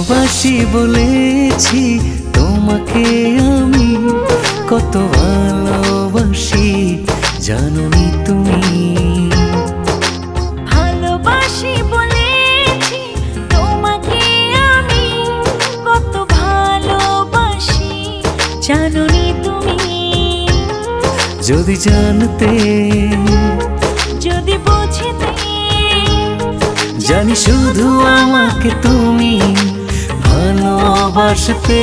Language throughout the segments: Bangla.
ভালোবাসি বলেছি তোমাকে আমি কত ভালোবাসি জানি তুমি। ভালোবাসি বলেছি তোমাকে আমি কত ভালোবাসি জানোনি তুমি। যদি জানতে যদি বুঝতে জানি শুধু আমাকে তুমি। ভালোবাসতে।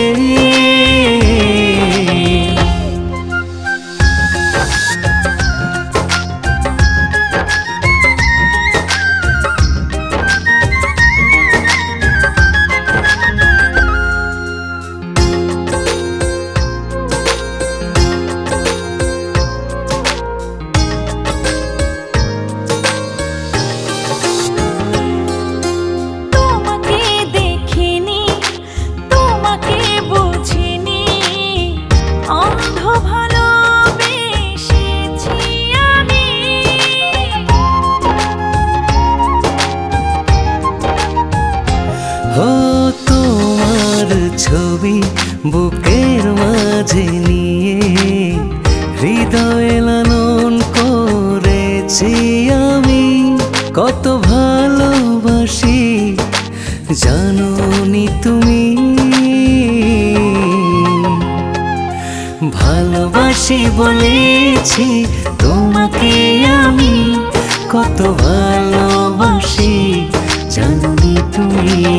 ও তোমার ছবি বুকের মাঝে নিয়ে হৃদয় লালন করেছি আমি। কত ভালোবাসি, জানোনি তুমি। ভালোবাসি বলেছি তোমাকে আমি। কত ভালোবাসি জানি তুমি।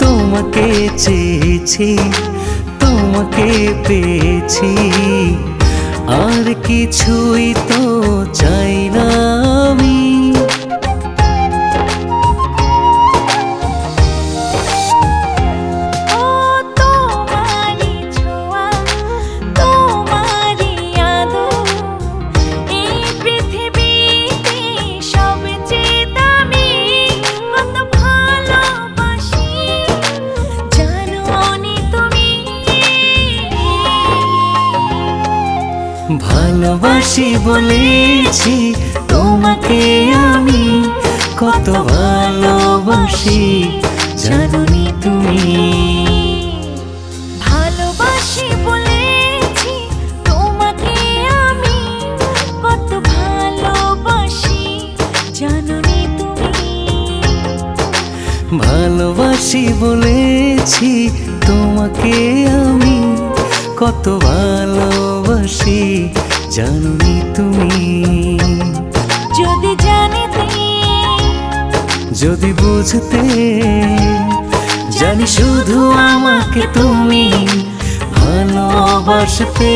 তোমাকে চেয়েছি তোমাকে পেয়েছি। আর কিছুই তো চাই না। ভালোবাসি বলেছি তোমাকে আমি কত ভালোবাসি জানি তুমি। ভালোবাসি বলেছি তোমাকে আমি কত ভালোবাসি জানোনি তুমি। ভালোবাসি বলেছি তোমাকে আমি কত ভালোবাসি জানি তুমি। যদি জানিতে যদি বুঝতে জানি শুধু আমাকে তুমি ভালোবাসতে।